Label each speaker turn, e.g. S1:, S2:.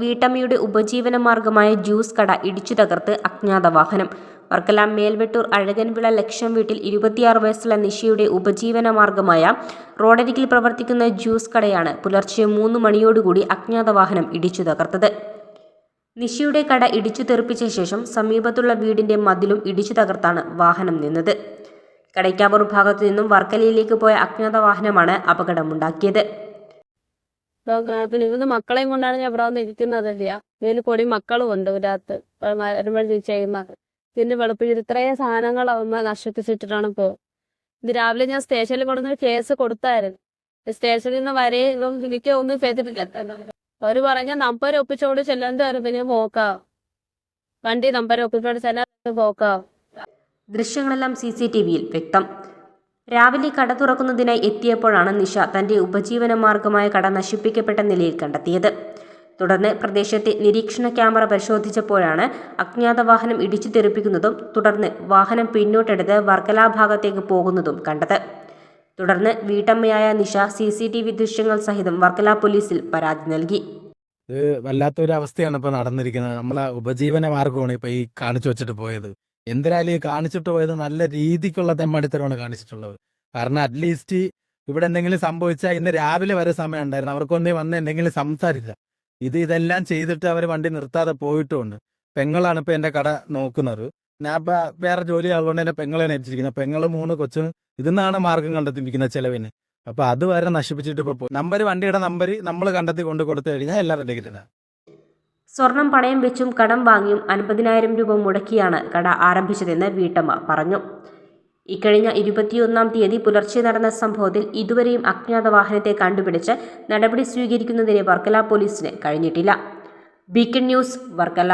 S1: വീട്ടമ്മയുടെ ഉപജീവന മാർഗമായ ജ്യൂസ് കട ഇടിച്ചു തകർത്ത് അജ്ഞാത വാഹനം. വർക്കല മേൽവെട്ടൂർ അഴകൻവിള ലക്ഷം വീട്ടിൽ ഇരുപത്തിയാറ് വയസ്സുള്ള നിഷയുടെ ഉപജീവന മാർഗമായ റോഡരികിൽ പ്രവർത്തിക്കുന്ന ജ്യൂസ് കടയാണ് പുലർച്ചെ മൂന്ന് മണിയോടുകൂടി അജ്ഞാത വാഹനം ഇടിച്ചു തകർത്തത്. നിഷയുടെ കട ഇടിച്ചു തെറിപ്പിച്ച ശേഷം സമീപത്തുള്ള വീടിന്റെ മതിലും ഇടിച്ചു തകർത്താണ് വാഹനം നിന്നത്. കടയ്ക്കാവൂർ ഭാഗത്തു നിന്നും വർക്കലയിലേക്ക് പോയ അജ്ഞാത വാഹനമാണ് അപകടമുണ്ടാക്കിയത്.
S2: പിന്നെ ഇവന്ന് മക്കളെയും കൊണ്ടാണ് ഞാൻ ഇവിടെ വന്ന് ഇരിക്കുന്നതല്ല? ഇതിന് കൂടി മക്കളും ഉണ്ട് ഇതിനകത്ത് വരുമ്പോൾ ചെയ്യുന്നത്. ഇതിന്റെ വെളുപ്പിൽ ഇത്രയും സാധനങ്ങൾ അവന്മാർ നശിപ്പിച്ചിട്ടാണ് പോ ഇത് രാവിലെ ഞാൻ സ്റ്റേഷനിൽ കൊണ്ടുവന്ന് കേസ് കൊടുത്തായിരുന്നു. സ്റ്റേഷനിൽ നിന്ന് വരെ ഇതും എനിക്ക് ഒന്നും ചെയ്തിട്ടില്ല. അവർ പറഞ്ഞ നമ്പർ ഒപ്പിച്ചോണ്ട് വരും. പിന്നെ പോക്കാം. വണ്ടി നമ്പർ ഒപ്പിച്ചോണ്ട് ചെല്ലാൻ പോക്കാം.
S1: ദൃശ്യങ്ങളെല്ലാം സി സി ടി വിയിൽ വ്യക്തം. രാവിലെ കട തുറക്കുന്നതിനായി എത്തിയപ്പോഴാണ് നിഷ തന്റെ ഉപജീവന മാർഗമായ കട നശിപ്പിക്കപ്പെട്ട നിലയിൽ കണ്ടെത്തിയത്. തുടർന്ന് പ്രദേശത്തെ നിരീക്ഷണ ക്യാമറ പരിശോധിച്ചപ്പോഴാണ് അജ്ഞാത വാഹനം ഇടിച്ചു തെറിപ്പിക്കുന്നതും തുടർന്ന് വാഹനം പിന്നോട്ടെടുത്ത് വർക്കല ഭാഗത്തേക്ക് പോകുന്നതും കണ്ടത്. തുടർന്ന് വീട്ടമ്മയായ Nisha C C T V ദൃശ്യങ്ങൾ സഹിതം വർക്കല പോലീസിൽ പരാതി നൽകി.
S3: വല്ലാത്തൊരു അവസ്ഥയാണ് ഇപ്പൊ നടന്നിരിക്കുന്നത്. നമ്മളെ ഉപജീവന മാർഗമാണ് ഇപ്പൊ ഈ കാണിച്ചു വെച്ചിട്ട് പോയത്. എന്തിനായാലും കാണിച്ചിട്ട് പോയത്? നല്ല രീതിക്കുള്ള തെമ്മടിത്തരമാണ് കാണിച്ചിട്ടുള്ളത്. കാരണം അറ്റ്ലീസ്റ്റ് ഇവിടെ എന്തെങ്കിലും സംഭവിച്ചാൽ ഇന്ന് രാവിലെ വരെ സമയം ഉണ്ടായിരുന്നു. അവർക്കൊന്നും വന്ന് എന്തെങ്കിലും സംസാരിച്ച ഇത് ഇതെല്ലാം ചെയ്തിട്ട് അവർ വണ്ടി നിർത്താതെ പോയിട്ടുണ്ട്. പെങ്ങളാണ് ഇപ്പൊ എന്റെ കട നോക്കുന്നത്. ഞാൻ ഇപ്പൊ വേറെ ജോലി ആയതുകൊണ്ട് എന്റെ പെങ്ങളെ ഏൽപ്പിച്ചിരിക്കുന്നത് പെങ്ങൾ മൂന്ന് കൊച്ചു ഇതിന്നാണ് മാർഗം കണ്ടെത്തിപ്പിക്കുന്നത് ചെലവിന്. അപ്പൊ അത് വരെ നശിപ്പിച്ചിട്ട് ഇപ്പൊ പോയി നമ്പർ വണ്ടിയുടെ നമ്പർ നമ്മൾ കണ്ടെത്തി കൊണ്ട് കൊടുത്തു കഴിഞ്ഞാൽ എല്ലാവരുടെ കിട്ടുന്നത്
S1: സ്വർണം പണയം വെച്ചും കടം വാങ്ങിയും അൻപതിനായിരം രൂപ മുടക്കിയാണ് കട ആരംഭിച്ചതെന്ന് വീട്ടമ്മ പറഞ്ഞു. ഇക്കഴിഞ്ഞ ഇരുപത്തിയൊന്നാം തീയതി പുലർച്ചെ നടന്ന സംഭവത്തിൽ ഇതുവരെയും അജ്ഞാത വാഹനത്തെ കണ്ടുപിടിച്ച് നടപടി സ്വീകരിക്കുന്നതിന് വർക്കല പോലീസിന് കഴിഞ്ഞിട്ടില്ല. Beacon news Varkala.